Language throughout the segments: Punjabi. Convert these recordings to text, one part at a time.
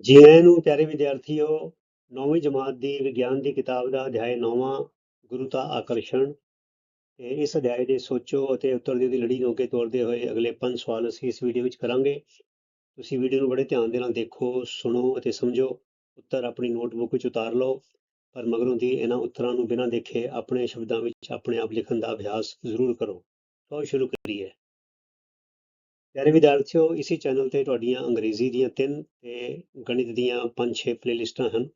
ਜੀ ਆਇਆਂ ਨੂੰ ਪਿਆਰੇ ਵਿਦਿਆਰਥੀਓ, ਨੌਵੀਂ ਜਮਾਤ ਦੀ ਵਿਗਿਆਨ ਦੀ ਕਿਤਾਬ ਦਾ ਅਧਿਆਇ ਨੌਵਾਂ ਗੁਰੂਤਾ ਆਕਰਸ਼ਣ, ਤੇ ਇਸ ਅਧਿਆਇ ਦੇ ਸੋਚੋ ਅਤੇ ਉੱਤਰ ਦੀ ਉਹਦੀ ਲੜੀ ਨੂੰ ਅੱਗੇ ਤੋਰਦੇ ਹੋਏ ਅਗਲੇ ਪੰਜ ਸਵਾਲ ਅਸੀਂ ਇਸ ਵੀਡੀਓ ਵਿੱਚ ਕਰਾਂਗੇ। ਤੁਸੀਂ ਵੀਡੀਓ ਨੂੰ ਬੜੇ ਧਿਆਨ ਦੇ ਨਾਲ ਦੇਖੋ, ਸੁਣੋ ਅਤੇ ਸਮਝੋ। ਉੱਤਰ ਆਪਣੀ ਨੋਟਬੁੱਕ ਵਿੱਚ ਉਤਾਰ ਲਓ, ਪਰ ਮਗਰੋਂ ਦੀ ਇਹਨਾਂ ਉੱਤਰਾਂ ਨੂੰ ਬਿਨਾਂ ਦੇਖੇ ਆਪਣੇ ਸ਼ਬਦਾਂ ਵਿੱਚ ਆਪਣੇ ਆਪ ਲਿਖਣ ਦਾ ਅਭਿਆਸ ਜ਼ਰੂਰ ਕਰੋ। ਤਾਂ ਸ਼ੁਰੂ ਕਰੀਏ। ਪਿਆਰੇ ਵਿਦਿਆਰਥੀਓ, ਇਸੇ ਚੈਨਲ ਤੇ ਤੁਹਾਡੀਆਂ ਅੰਗਰੇਜ਼ੀ ਦੀਆਂ ਤਿੰਨ ਤੇ ਗਣਿਤ ਦੀਆਂ ਪੰਜ ਛੇ ਪਲੇਲਿਸਟਾਂ ਹਨ।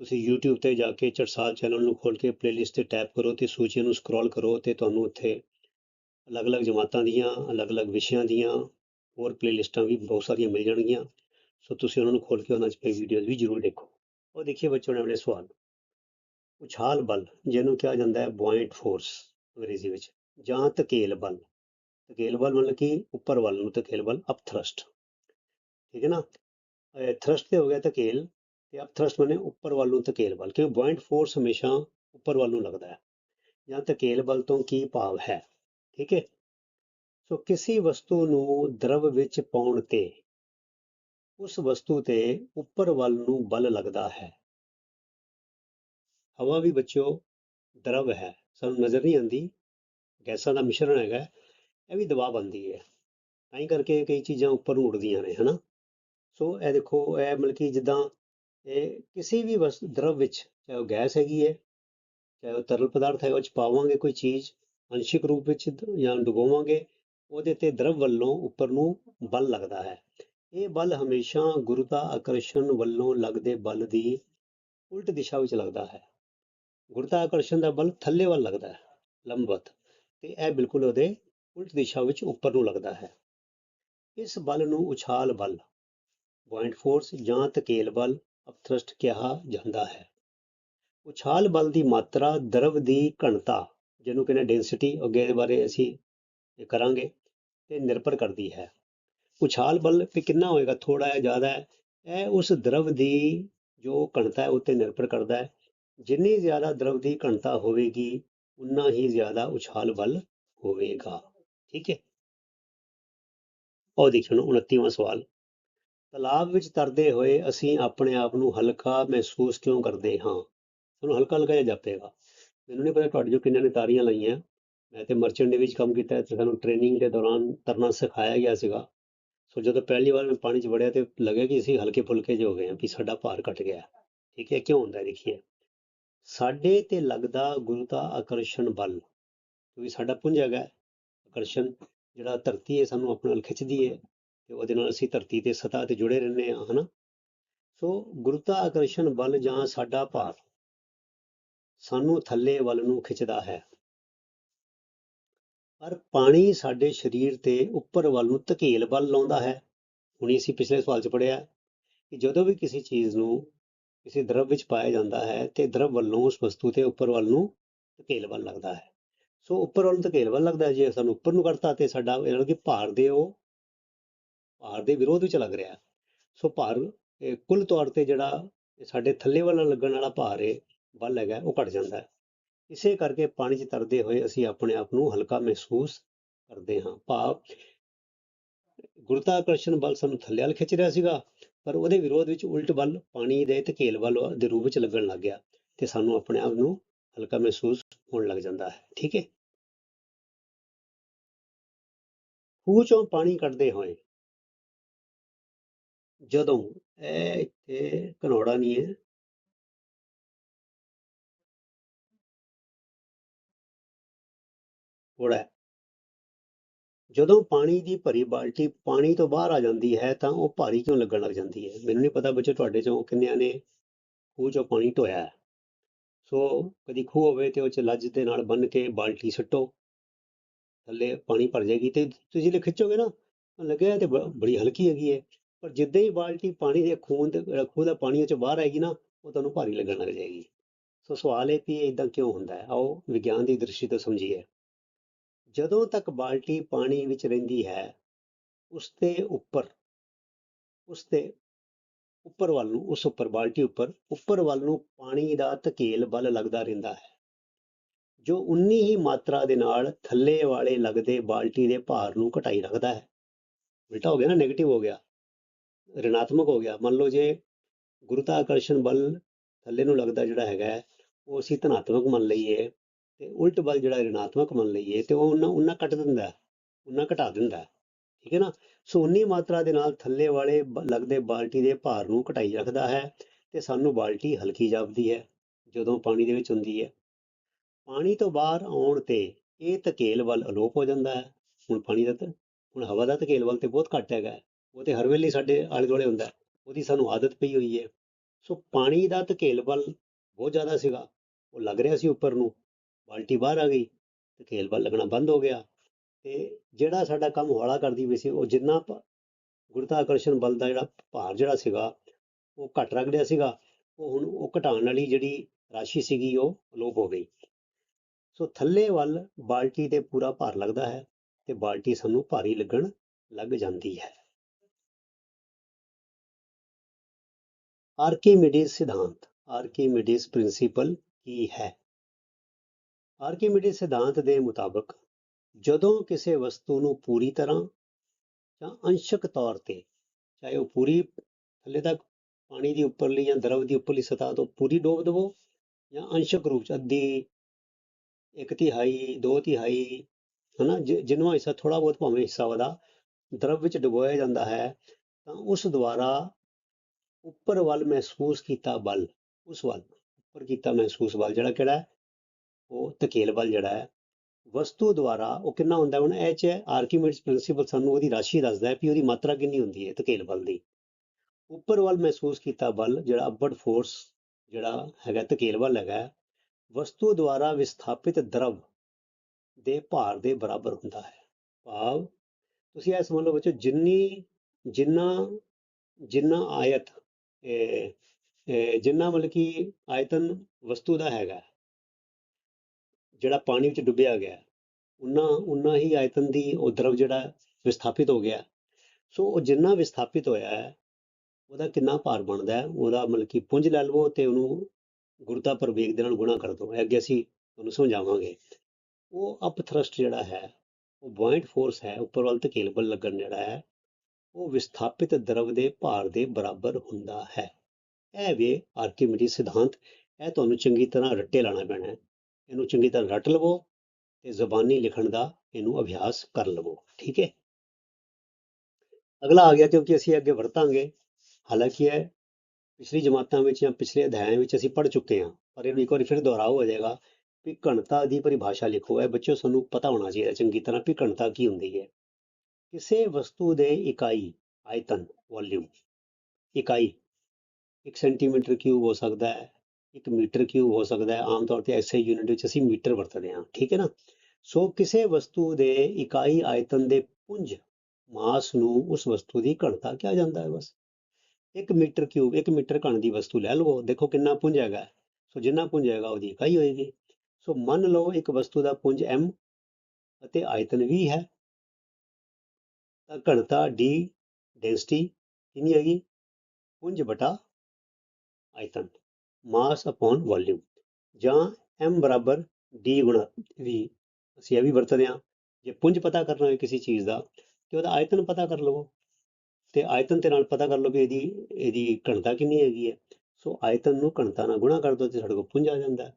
ਤੁਸੀਂ YouTube ਤੇ ਜਾ ਕੇ ਚੜਸਾਲ ਚੈਨਲ ਨੂੰ ਖੋਲ ਕੇ ਪਲੇਲਿਸਟ ਤੇ ਟੈਪ ਕਰੋ ਤੇ ਸੂਚੀ ਨੂੰ ਸਕਰੋਲ ਕਰੋ ਤੇ ਤੁਹਾਨੂੰ ਉੱਥੇ ਅਲੱਗ-ਅਲੱਗ ਜਮਾਤਾਂ ਦੀਆਂ, ਅਲੱਗ-ਅਲੱਗ ਵਿਸ਼ਿਆਂ ਦੀਆਂ ਹੋਰ ਪਲੇਲਿਸਟਾਂ ਵੀ ਬਹੁਤ ਸਾਰੀਆਂ ਮਿਲ ਜਾਣਗੀਆਂ। ਸੋ ਤੁਸੀਂ ਉਹਨਾਂ ਨੂੰ ਖੋਲ ਕੇ ਉਹਨਾਂ 'ਚ ਪਈ ਵੀਡੀਓਜ਼ ਵੀ ਜ਼ਰੂਰ ਦੇਖੋ। ਉਹ ਦੇਖੀਏ ਬੱਚਿਓ ਨੇ ਆਪਣੇ ਸਵਾਲ। ਉਛਾਲ ਬਲ, ਜਿਹਨੂੰ ਕਿਹਾ ਜਾਂਦਾ ਹੈ ਬੁਆਇੰਟ ਫੋਰਸ ਅੰਗਰੇਜ਼ੀ ਵਿੱਚ, ਜਾਂ ਧਕੇਲ ਬਲ। ਧਕੇਲ ਬਲ ਮਤਲਬ ਕਿ ਉੱਪਰ ਵੱਲ ਨੂੰ ਧਕੇਲ ਬਲ ਅਪ ਥਰਸਟ ਠੀਕ ਹੈ ਨਾ? ਥਰਸਟ ਤੇ ਹੋ ਗਿਆ ਧਕੇਲ ਤੇ ਅਪ ਥਰਸਟ ਮਨੇ ਉੱਪਰ ਵੱਲ ਨੂੰ ਧਕੇਲ ਬਲ ਕਿਉਂਕਿ ਬੁਆਇੰਟ ਫੋਰਸ ਹਮੇਸ਼ਾ ਉੱਪਰ ਵੱਲ ਨੂੰ ਲੱਗਦਾ ਹੈ। ਜਾਂ ਧਕੇਲ ਬਲ ਤੋਂ ਕੀ ਭਾਵ ਹੈ? ਠੀਕ ਹੈ? ਸੋ ਕਿਸੇ ਵਸਤੂ ਨੂੰ ਦਰਵ ਵਿੱਚ ਪਾਉਣ ਤੇ ਉਸ ਵਸਤੂ ਤੇ ਉੱਪਰ ਵੱਲ ਨੂੰ ਬਲ ਲੱਗਦਾ ਹੈ। ਹਵਾ ਵੀ ਬੱਚਿਓ ਦਰਵ ਹੈ। ਸਾਨੂੰ ਨਜ਼ਰ ਨਹੀਂ ਆਉਂਦੀ। ਗੈਸਾਂ ਦਾ ਮਿਸ਼ਰਣ ਹੈਗਾ। ਇਹ ਵੀ ਦਬਾਅ ਬਣਦੀ ਹੈ। ਤਾਂ ਹੀ ਕਰਕੇ ਕਈ ਚੀਜ਼ਾਂ ਉੱਪਰ ਨੂੰ ਉੱਡਦੀਆਂ ਨੇ, ਹਨਾ? ਸੋ ਇਹ ਦੇਖੋ, ਇਹ ਮਤਲਬ ਕਿ ਜਿੱਦਾਂ ਇਹ ਕਿਸੇ ਵੀ ਵਸ, ਦਰਵ ਵਿੱਚ ਚਾਹੇ ਉਹ ਗੈਸ ਹੈਗੀ ਹੈ, ਚਾਹੇ ਉਹ ਤਰਲ ਪਦਾਰਥ ਹੈ ਉਹ ਚ ਪਾਵਾਂਗੇ ਕੋਈ ਚੀਜ਼ ਅੰਸ਼ਿਕ ਰੂਪ ਵਿੱਚ ਜਾਂ ਡੁਬੋਵਾਂਗੇ, ਉਹਦੇ ਤੇ ਦਰਵ ਵੱਲੋਂ ਉੱਪਰ ਨੂੰ ਬਲ ਲੱਗਦਾ ਹੈ। ਇਹ ਬਲ ਹਮੇਸ਼ਾ ਗੁਰਤਾ ਆਕਰਸ਼ਣ ਵੱਲੋਂ ਲੱਗਦੇ ਬਲ ਦੀ ਉਲਟ ਦਿਸ਼ਾ ਵਿੱਚ ਲੱਗਦਾ ਹੈ। ਗੁਰਤਾ ਆਕਰਸ਼ਣ ਦਾ ਬਲ ਥੱਲੇ ਵੱਲ ਲੱਗਦਾ ਹੈ, ਲੰਬਵਤ। ਤੇ ਇਹ ਬਿਲਕੁਲ ਉਹਦੇ ਉਲਟ ਦਿਸ਼ਾ ਵਿੱਚ ਉੱਪਰ ਨੂੰ ਲੱਗਦਾ ਹੈ। ਇਸ ਬਲ ਨੂੰ ਉਛਾਲ ਬਲ ਪੁਆਇੰਟ ਫੋਰਸ ਜਾਂ ਧਕੇਲ ਬਲ ਅਪਥਰਸਟ ਕਿਹਾ ਜਾਂਦਾ ਹੈ। ਉਛਾਲ ਬਲ ਦੀ ਮਾਤਰਾ ਦਰਵ ਦੀ ਘਣਤਾ, ਜਿਹਨੂੰ ਕਹਿੰਦੇ ਡੈਂਸਿਟੀ ਅੱਗੇ ਦੇ ਬਾਰੇ ਅਸੀਂ ਇਹ ਕਰਾਂਗੇ ਤੇ ਨਿਰਭਰ ਕਰਦੀ ਹੈ। ਉਛਾਲ ਬਲ ਵੀ ਕਿੰਨਾ ਹੋਏਗਾ ਥੋੜਾ ਹੈ ਜ਼ਿਆਦਾ ਹੈ ਇਹ ਉਸ ਦਰਵ ਦੀ ਜੋ ਘਣਤਾ ਹੈ, ਉੱਤੇ ਨਿਰਭਰ ਕਰਦਾ ਹੈ। ਜਿੰਨੀ ਜ਼ਿਆਦਾ ਦਰਵ ਦੀ ਘਣਤਾ ਹੋਵੇਗੀ, ਉਨਾ ਹੀ ਜ਼ਿਆਦਾ ਉਛਾਲ ਬਲ ਹੋਵੇਗਾ। ਠੀਕ ਹੈ। ਉਹ ਦੇਖੋ 29ਵਾਂ ਸਵਾਲ। ਤਲਾਬ ਵਿੱਚ ਤਰਦੇ ਹੋਏ ਅਸੀਂ ਆਪਣੇ ਆਪ ਨੂੰ ਹਲਕਾ ਮਹਿਸੂਸ ਕਿਉਂ ਕਰਦੇ ਹਾਂ? ਤੁਹਾਨੂੰ ਹਲਕਾ ਹਲਕਾ ਜਿਹਾ ਜਾਪੇਗਾ। ਮੈਨੂੰ ਨਹੀਂ ਪਤਾ ਤੁਹਾਡੇ ਜੋ ਕਿੰਨੇ ਨੇ ਤਾਰੀਆਂ ਲਾਈਆਂ। ਮੈਂ ਤੇ ਮਰਚੈਂਟ ਦੇ ਵਿੱਚ ਕੰਮ ਕੀਤਾ ਹੈ ਤੇ ਸਾਨੂੰ ਟ੍ਰੇਨਿੰਗ ਦੇ ਦੌਰਾਨ ਤਰਨਾ ਸਿਖਾਇਆ ਗਿਆ ਸੀਗਾ। ਸੋ ਜਦੋਂ ਪਹਿਲੀ ਵਾਰ ਮੈਂ ਪਾਣੀ 'ਚ ਵੜਿਆ ਤੇ ਲੱਗਿਆ ਕਿ ਅਸੀਂ ਹਲਕੇ ਫੁਲਕੇ ਜਿਹੇ ਹੋ ਗਏ ਹਾਂ ਵੀ ਸਾਡਾ ਭਾਰ ਘਟ ਗਿਆ। ਠੀਕ ਹੈ, ਕਿਉਂ ਹੁੰਦਾ ਦੇਖੀਏ। ਸਾਡੇ ਤੇ ਲੱਗਦਾ ਗੁਰੂ ਦਾ ਆਕਰਸ਼ਣ ਬਲ, ਕਿਉਂਕਿ ਸਾਡਾ ਪੁੰਜ ਹੈਗਾ। ਆਕਰਸ਼ਣ, ਜਿਹੜਾ ਧਰਤੀ ਹੈ, ਸਾਨੂੰ ਆਪਣੇ ਨਾਲ ਖਿੱਚਦੀ ਹੈ ਤੇ ਉਹਦੇ ਨਾਲ ਅਸੀਂ ਧਰਤੀ ਤੇ ਸਤ੍ਹਾ ਤੇ ਜੁੜੇ ਰਹਿੰਦੇ ਹਾਂ, ਹਨਾ? ਸੋ ਗੁਰਤਾ ਆਕਰਸ਼ਣ ਬਲ ਜਾਂ ਸਾਡਾ ਭਾਰ ਸਾਨੂੰ ਥੱਲੇ ਵੱਲ ਨੂੰ ਖਿੱਚਦਾ ਹੈ। ਪਰ ਪਾਣੀ ਸਾਡੇ ਸਰੀਰ ਤੇ ਉੱਪਰ ਵੱਲ ਨੂੰ ਧਕੇਲ ਵੱਲ ਲਾਉਂਦਾ ਹੈ। ਹੁਣੀ ਅਸੀਂ ਪਿਛਲੇ ਸਵਾਲ 'ਚ ਪੜਿਆ ਕਿ ਜਦੋਂ ਵੀ ਕਿਸੇ ਚੀਜ਼ ਨੂੰ ਕਿਸੇ ਦਰਵ ਵਿੱਚ ਪਾਇਆ ਜਾਂਦਾ ਹੈ ਤੇ ਦਰਵ ਵੱਲੋਂ ਉਸ ਵਸਤੂ ਤੇ ਉੱਪਰ ਵੱਲ ਨੂੰ ਧਕੇਲ ਵੱਲ ਲੱਗਦਾ ਹੈ। ਸੋ ਉੱਪਰ ਵੱਲ ਨੂੰ ਧਕੇਲ ਵੱਲ ਲੱਗਦਾ ਜੇ ਸਾਨੂੰ ਉੱਪਰ ਨੂੰ ਕਰਤਾ ਤੇ ਸਾਡਾ ਇਹਨਾਂ ਕਿ ਭਾਰ ਦੇ ਉਹ, ਭਾਰ ਦੇ ਵਿਰੋਧ ਵਿੱਚ ਲੱਗ ਰਿਹਾ। ਸੋ ਭਾਰ ਕੁੱਲ ਤੌਰ ਤੇ ਜਿਹੜਾ ਸਾਡੇ ਥੱਲੇ ਵੱਲ ਲੱਗਣ ਵਾਲਾ ਭਾਰ ਹੈ ਵੱਲ ਹੈਗਾ, ਉਹ ਘਟ ਜਾਂਦਾ ਹੈ। ਇਸੇ ਕਰਕੇ ਪਾਣੀ 'ਚ ਤਰਦੇ ਹੋਏ ਅਸੀਂ ਆਪਣੇ ਆਪ ਨੂੰ ਹਲਕਾ ਮਹਿਸੂਸ ਕਰਦੇ ਹਾਂ। ਭਾਵ ਗੁਰਤਾਕਰਸ਼ਣ ਬਲ ਸਾਨੂੰ ਥੱਲੇ ਵੱਲ ਖਿੱਚ ਰਿਹਾ ਸੀਗਾ, ਪਰ ਉਹਦੇ ਵਿਰੋਧ ਵਿੱਚ ਉਲਟ ਬਲ ਪਾਣੀ ਦੇ ਧਕੇਲ ਵੱਲ ਦੇ ਰੂਪ ਵਿੱਚ ਲੱਗਣ ਲੱਗ ਗਿਆ ਤੇ ਸਾਨੂੰ ਆਪਣੇ ਆਪ ਨੂੰ ਹਲਕਾ ਮਹਿਸੂਸ ਹੋਣ ਲੱਗ ਜਾਂਦਾ ਹੈ। ਠੀਕ ਹੈ? ਖੂਹ ਚੋਂ ਪਾਣੀ ਕੱਢਦੇ ਹੋਏ। ਜਦੋਂ ਇਹ ਇੱਥੇ ਘਨੌੜਾ ਨਹੀਂ ਹੈ। ਘੋੜਾ ਜਦੋਂ ਪਾਣੀ ਦੀ ਭਰੀ ਬਾਲਟੀ ਪਾਣੀ ਤੋਂ ਬਾਹਰ ਆ ਜਾਂਦੀ ਹੈ ਤਾਂ ਉਹ ਭਾਰੀ ਕਿਉਂ ਲੱਗਣ ਲੱਗ ਜਾਂਦੀ ਹੈ? ਮੈਨੂੰ ਨਹੀਂ ਪਤਾ ਬੱਚੇ ਤੁਹਾਡੇ ਚੋਂ ਕਿੰਨਿਆਂ ਨੇ ਖੂਹ ਚੋਂ ਪਾਣੀ ਢੋਇਆ ਹੈ। ਸੋ ਕਦੀ ਖੂਹ ਹੋਵੇ ਤੇ ਉਹ ਚ ਲੱਜ ਦੇ ਨਾਲ ਬੰਨ ਕੇ ਬਾਲਟੀ ਸੱਟੋ। ਥੱਲੇ ਪਾਣੀ ਭਰ ਜਾਏਗੀ ਤੇ ਤੁਸੀਂ ਜੇ ਖਿੱਚੋਗੇ ਨਾ ਲੱਗਿਆ ਇਹ ਤੇ ਬ- ਬੜੀ ਹਲਕੀ ਹੈਗੀ ਹੈ ਪਰ ਜਿੱਦਾਂ ਹੀ ਬਾਲਟੀ ਪਾਣੀ ਦੇ ਖੂਨ ਤੇ ਖੂਹ ਦਾ ਪਾਣੀ ਉਹ ਚ ਬਾਹਰ ਆਏਗੀ ਨਾ, ਉਹ ਤੁਹਾਨੂੰ ਭਾਰੀ ਲੱਗਣ ਲੱਗ ਜਾਏਗੀ। ਸੋ ਸਵਾਲ ਇਹ ਵੀ ਇਦਾਂ ਕਿਉਂ ਹੁੰਦਾ ਹੈ? ਆਓ ਵਿਗਿਆਨ ਦੀ ਦ੍ਰਿਸ਼ਟੀ ਤੋਂ ਸਮਝੀਏ। ਜਦੋਂ ਤੱਕ ਬਾਲਟੀ ਪਾਣੀ ਵਿੱਚ ਰਹਿੰਦੀ ਹੈ, ਉਸ ਦੇ ਉੱਪਰ, ਉਸ ਦੇ ਉੱਪਰ ਵੱਲ ਨੂੰ, ਉਸ ਉੱਪਰ, ਬਾਲਟੀ ਉੱਪਰ ਉੱਪਰ ਵੱਲ ਨੂੰ ਪਾਣੀ ਦਾ ਧਕੇਲ ਬਲ ਲੱਗਦਾ ਰਹਿੰਦਾ ਹੈ। ਜੋ ਉਨੀ ਹੀ ਮਾਤਰਾ ਦੇ ਨਾਲ ਥੱਲੇ ਵਾਲੇ ਲੱਗਦੇ ਬਾਲਟੀ ਦੇ ਭਾਰ ਨੂੰ ਘਟਾਈ ਰੱਖਦਾ ਹੈ। ਉਲਟਾ ਹੋ ਗਿਆ ਨਾ 네ਗੇਟਿਵ ਹੋ ਗਿਆ ਰਿਣਾਤਮਕ ਹੋ ਗਿਆ। ਮੰਨ ਲਓ ਜੇ ਗੁਰੂਤਾਕਰਸ਼ਣ ਬਲ ਥੱਲੇ ਨੂੰ ਲੱਗਦਾ ਜਿਹੜਾ ਹੈਗਾ ਉਹ ਅਸੀਂ ਧਨਾਤਮਕ ਮੰਨ ਲਈਏ ਤੇ ਉਲਟ ਬਲ ਜਿਹੜਾ ਰਿਣਾਤਮਕ ਮੰਨ ਲਈਏ ਤੇ ਉਹ ਉਹਨਾਂ ਉਹਨਾਂ ਕੱਟ ਦਿੰਦਾ ਹੈ, ਉਹਨਾਂ ਘਟਾ ਦਿੰਦਾ ਠੀਕ ਹੈ ਨਾ? ਸੋ ਉਨੀ ਮਾਤਰਾ ਦੇ ਨਾਲ ਥੱਲੇ ਵਾਲੇ ਬ- ਲੱਗਦੇ ਬਾਲਟੀ ਦੇ ਭਾਰ ਨੂੰ ਘਟਾਈ ਰੱਖਦਾ ਹੈ ਤੇ ਸਾਨੂੰ ਬਾਲਟੀ ਹਲਕੀ ਜਾਪਦੀ ਹੈ ਜਦੋਂ ਪਾਣੀ ਦੇ ਵਿੱਚ ਹੁੰਦੀ ਹੈ। ਪਾਣੀ ਤੋਂ ਬਾਹਰ ਆਉਣ ਤੇ ਇਹ ਧਕੇਲ ਵੱਲ ਅਲੋਪ ਹੋ ਜਾਂਦਾ ਹੈ। ਹੁਣ ਪਾਣੀ ਦਾ ਤਾਂ ਹੁਣ ਹਵਾ ਦਾ ਧਕੇਲ ਵੱਲ ਤੇ ਬਹੁਤ ਘੱਟ ਹੈਗਾ ਉਹ ਤੇ ਹਰ ਵੇਲੇ ਸਾਡੇ ਆਲੇ ਦੁਆਲੇ ਹੁੰਦਾ ਉਹਦੀ ਸਾਨੂੰ ਆਦਤ ਪਈ ਹੋਈ ਹੈ। ਸੋ ਪਾਣੀ ਦਾ ਧਕੇਲ ਵੱਲ ਬਹੁਤ ਜ਼ਿਆਦਾ ਸੀਗਾ। ਉਹ ਲੱਗ ਰਿਹਾ ਸੀ ਉੱਪਰ ਨੂੰ। ਬਾਲਟੀ ਬਾਹਰ ਆ ਗਈ। ਧਕੇਲ ਵੱਲ ਲੱਗਣਾ ਬੰਦ ਹੋ ਗਿਆ। ਤੇ ਜਿਹੜਾ ਸਾਡਾ ਕੰਮ ਹੌਲਾ ਕਰਦੀ ਪਈ ਸੀ, ਉਹ ਜਿੰਨਾ ਪ- ਗੁਰੂਤਾਕਰਸ਼ਣ ਬਲ ਦਾ ਜਿਹੜਾ ਭਾਰ ਜਿਹੜਾ ਸੀਗਾ, ਉਹ ਘਟ ਰੱਖ ਰਿਹਾ ਸੀਗਾ। ਉਹ ਹੁਣ ਉਹ ਘਟਾਉਣ ਵਾਲੀ ਜਿਹੜੀ ਰਾਸ਼ੀ ਸੀਗੀ, ਉਹ ਅਲੋਪ ਹੋ ਗਈ। ਸੋ ਥੱਲੇ ਵੱਲ ਬਾਲਟੀ ਤੇ ਪੂਰਾ ਭਾਰ ਲੱਗਦਾ ਹੈ ਤੇ ਬਾਲਟੀ ਸਾਨੂੰ ਭਾਰੀ ਲੱਗਣ ਲੱਗ ਜਾਂਦੀ ਹੈ। ਆਰਕੀਮੀਡੀਜ਼ ਸਿਧਾਂਤ, ਆਰਕੀਮੀਡੀਜ਼ ਪ੍ਰਿੰਸੀਪਲ ਕੀ ਹੈ? ਆਰਕੀਮੀਡੀਜ਼ ਸਿਧਾਂਤ ਦੇ ਮੁਤਾਬਕ ਜਦੋਂ ਕਿਸੇ ਵਸਤੂ ਨੂੰ ਪੂਰੀ ਤਰ੍ਹਾਂ ਜਾਂ ਅੰਸ਼ਕ ਤੌਰ ਤੇ, ਚਾਹੇ ਉਹ ਪੂਰੀ ਥੱਲੇ ਤੱਕ ਪਾਣੀ ਦੀ ਉੱਪਰਲੀ ਜਾਂ ਦਰਵ ਦੀ ਉੱਪਰਲੀ ਸਤਹ ਤੋਂ ਪੂਰੀ ਡੋਬ ਦੇਵੋ ਜਾਂ ਅੰਸ਼ਕ ਰੂਪ ਚ ਅੱਧੀ ਇੱਕ ਤਿਹਾਈ, ਦੋ ਤਿਹਾਈ, ਹਨਾ, ਜਿ- ਜਿੰਨਵਾਂ ਹਿੱਸਾ ਥੋੜਾ ਬਹੁਤ ਭਾਵੇਂ ਹਿੱਸਾ ਉਹਦਾ ਦਰਵ ਵਿੱਚ ਡੁਬੋਇਆ ਜਾਂਦਾ ਹੈ, ਤਾਂ ਉਸ ਦੁਆਰਾ ਉੱਪਰ ਵੱਲ ਮਹਿਸੂਸ ਕੀਤਾ ਬਲ, ਉਸ ਵੱਲ, ਉੱਪਰ ਕੀਤਾ ਮਹਿਸੂਸ ਬਲ ਜਿਹੜਾ ਕਿਹੜਾ ਉਹ ਧਕੇਲ ਬਲ ਜਿਹੜਾ ਹੈ। ਵਸਤੂ ਦੁਆਰਾ ਉਹ ਕਿੰਨਾ ਹੁੰਦਾ ਹੁਣ? ਇਹ ਚ ਆਰਕੀਮੀਡਸ ਪ੍ਰਿੰਸੀਪਲ ਸਾਨੂੰ ਉਹਦੀ ਰਾਸ਼ੀ ਦੱਸਦਾ ਹੈ ਕਿ ਉਹਦੀ ਮਾਤਰਾ ਕਿੰਨੀ ਹੁੰਦੀ ਹੈ ਧਕੇਲ ਬਲ ਦੀ। ਉੱਪਰ ਵੱਲ ਮਹਿਸੂਸ ਕੀਤਾ ਬਲ ਜਿਹੜਾ ਅਪਵਰਡ ਫੋਰਸ ਜਿਹੜਾ ਹੈਗਾ ਧਕੇਲ ਬਲ ਹੈਗਾ ਵਸਤੂ ਦੁਆਰਾ ਵਿਸਥਾਪਿਤ ਦਰਵ ਦੇ ਭਾਰ ਦੇ ਬਰਾਬਰ ਹੁੰਦਾ ਹੈ। ਭਾਵ ਤੁਸੀਂ ਇਹ ਸਮਝ ਲਓ ਬੱਚੋ ਜਿੰਨੀ ਜਿੰਨਾ ਜਿੰਨਾ ਆਇਤ ਇਹ, ਇਹ ਜਿੰਨਾ ਮਤਲਬ ਕਿ ਆਇਤਨ ਵਸਤੂ ਦਾ ਹੈਗਾ ਜਿਹੜਾ ਪਾਣੀ ਵਿੱਚ ਡੁੱਬਿਆ ਗਿਆ ਉਨਾ ਉਨਾ ਹੀ ਆਇਤਨ ਦੀ ਉਹ ਦਰਵ ਜਿਹੜਾ ਵਿਸਥਾਪਿਤ ਹੋ ਗਿਆ। ਸੋ ਉਹ ਜਿੰਨਾ ਵਿਸਥਾਪਿਤ ਹੋਇਆ ਹੈ ਉਹਦਾ ਕਿੰਨਾ ਭਾਰ ਬਣਦਾ ਹੈ ਉਹਦਾ ਮਤਲਬ ਕਿ ਪੁੰਜ ਲੈ ਲਵੋ ਤੇ ਉਹਨੂੰ ਗੁਰਤਾ ਪ੍ਰਵੇਗ ਦੇ ਨਾਲ ਗੁਣਾ ਕਰ ਦਿਓ ਅੱਗੇ ਅਸੀਂ ਤੁਹਾਨੂੰ ਸਮਝਾਵਾਂਗੇ। ਉਹ ਅਪ ਥਰਸਟ ਜਿਹੜਾ ਹੈ, ਉਹ ਬੁਆਇੰਟ ਫੋਰਸ ਹੈ, ਉੱਪਰ ਵੱਲ ਧਕੇਲ ਲੱਗਣ ਜਿਹੜਾ ਹੈ, ਉਹ ਵਿਸਥਾਪਿਤ ਦਰਵ ਦੇ ਭਾਰ ਦੇ ਬਰਾਬਰ ਹੁੰਦਾ ਹੈ। ਇਹ ਵੇ ਆਰਕੀਮੀਡੀਜ਼ ਸਿਧਾਂਤ, ਇਹ ਤੁਹਾਨੂੰ ਚੰਗੀ ਤਰ੍ਹਾਂ ਰੱਟੇ ਲਾਣਾ ਪੈਣਾ ਹੈ। ਇਹਨੂੰ ਚੰਗੀ ਤਰ੍ਹਾਂ ਰੱਟ ਲਵੋ ਤੇ ਜ਼ਬਾਨੀ ਲਿਖਣ ਦਾ ਇਹਨੂੰ ਅਭਿਆਸ ਕਰ ਲਵੋ, ਠੀਕ ਹੈ? ਅਗਲਾ ਆ ਗਿਆ ਕਿਉਂਕਿ ਅਸੀਂ ਅੱਗੇ ਵਰਤਾਂਗੇ। ਹਾਲਾਂਕਿ ਇਹ ਪਿਛਲੀ ਜਮਾਤਾਂ ਵਿੱਚ ਜਾਂ ਪਿਛਲੇ ਅਧਿਆਇ ਵਿੱਚ ਅਸੀਂ ਪੜ੍ਹ ਚੁੱਕੇ ਹਾਂ, ਪਰ ਇਹਨੂੰ ਇੱਕ ਵਾਰੀ ਫਿਰ ਦੁਹਰਾਓ ਹੋ ਜਾਏਗਾ ਵੀ ਘਣਤਾ ਦੀ ਪਰਿਭਾਸ਼ਾ ਲਿਖੋ। ਹੈ ਬੱਚਿਓ ਸਾਨੂੰ ਪਤਾ ਹੋਣਾ ਚਾਹੀਦਾ, ਚੰਗੀ ਤਰ੍ਹਾਂ ਵੀ ਘਣਤਾ ਕੀ ਹੁੰਦੀ ਹੈ। ਕਿਸੇ ਵਸਤੂ ਦੇ ਇਕਾਈ, ਆਇਤਨ, ਵੋਲਿਊਮ, ਇਕਾਈ 1 ਸੈਂਟੀਮੀਟਰ ਕਿਊਬ ਹੋ ਸਕਦਾ ਹੈ 1 ਮੀਟਰ ਕਿਊਬ ਹੋ ਸਕਦਾ ਹੈ। ਆਮ ਤੌਰ ਤੇ ਐਸੇ ਯੂਨਿਟ ਵਿੱਚ ਅਸੀਂ ਮੀਟਰ ਵਰਤਦੇ ਹਾਂ, ਠੀਕ ਹੈ ਨਾ? ਸੋ ਕਿਸੇ ਵਸਤੂ ਦੇ ਇਕਾਈ, ਆਇਤਨ ਦੇ ਪੁੰਜ ਮਾਸ ਨੂੰ ਉਸ ਵਸਤੂ ਦੀ ਘਣਤਾ ਕਿਹਾ ਜਾਂਦਾ ਹੈ ਬਸ। 1 ਮੀਟਰ ਕਿਊਬ 1 ਮੀਟਰ ਘਣ ਦੀ ਵਸਤੂ ਲੈ ਲਵੋ, ਦੇਖੋ ਕਿੰਨਾ ਪੁੰਜ ਹੈਗਾ। ਸੋ ਜਿੰਨਾ ਪੁੰਜ ਹੈਗਾ ਉਹਦੀ ਇਕਾਈ ਹੋਏਗੀ। ਸੋ ਮੰਨ ਲਓ ਇੱਕ ਵਸਤੂ ਦਾ ਪੁੰਜ m ਅਤੇ ਆਇਤਨ v ਹੈ। ਤਾਂ ਘਣਤਾ d ਡੈਂਸਿਟੀ ਕਿੰਨੀ ਹੈਗੀ? ਪੁੰਜ ਬਟਾ ਆਇਤਨ, ਮਾਸ ਅਪੋਨ ਵੋਲਿਊਮ ਜਾਂ m ਬਰਾਬਰ d ਗੁਣਾ v ਅਸੀਂ ਇਹ ਵੀ ਵਰਤਦੇ ਹਾਂ। ਜੇ ਪੁੰਜ ਪਤਾ ਕਰਨਾ ਹੋਵੇ ਕਿਸੇ ਚੀਜ਼ ਦਾ, ਤੇ ਉਹਦਾ ਆਇਤਨ ਪਤਾ ਕਰ ਲਵੋ। ਤੇ ਆਇਤਨ ਦੇ ਨਾਲ ਪਤਾ ਕਰ ਲਓ ਕਿ ਇਹਦੀ ਇਹਦੀ ਘਣਤਾ ਕਿੰਨੀ ਹੈਗੀ ਹੈ। ਸੋ ਆਇਤਨ ਨੂੰ ਘਣਤਾ ਨਾਲ ਗੁਣਾ ਕਰ ਦਿਓ ਤੇ ਸਾਡੇ ਕੋਲ ਪੁੰਜ ਆ ਜਾਂਦਾ ਹੈ।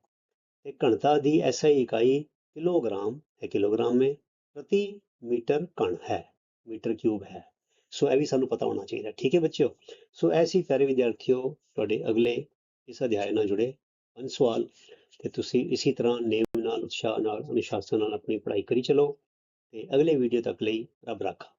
ਤੇ ਘਣਤਾ ਦੀ ਐਸਆਈ ਇਕਾਈ ਕਿਲੋਗ੍ਰਾਮ ਹੈ, ਕਿਲੋਗ੍ਰਾਮ में ਪ੍ਰਤੀ ਮੀਟਰ ਕਣ ਹੈ, ਮੀਟਰ ਕਿਊਬ ਹੈ। ਸੋ ਇਹ ਵੀ ਸਾਨੂੰ ਪਤਾ ਹੋਣਾ ਚਾਹੀਦਾ, ਠੀਕ ਹੈ ਬੱਚਿਓ? ਸੋ ਐਸੀ ਪਿਆਰੇ ਵਿਦਿਆਰਥੀਓ, ਤੁਹਾਡੇ ਅਗਲੇ ਇਸ ਅਧਿਆਇ ਨਾਲ ਜੁੜੇ ਪੰਜ ਸਵਾਲ। ਤੇ ਤੁਸੀਂ ਇਸੇ ਤਰ੍ਹਾਂ ਨੇਮ ਨਾਲ, ਉਤਸ਼ਾਹ ਨਾਲ, ਅਨੁਸ਼ਾਸਨ ਨਾਲ ਆਪਣੀ ਪੜ੍ਹਾਈ ਕਰੀ ਚਲੋ। ਤੇ ਅਗਲੇ ਵੀਡੀਓ ਤੱਕ ਲਈ ਰੱਬ ਰਾਖਾ।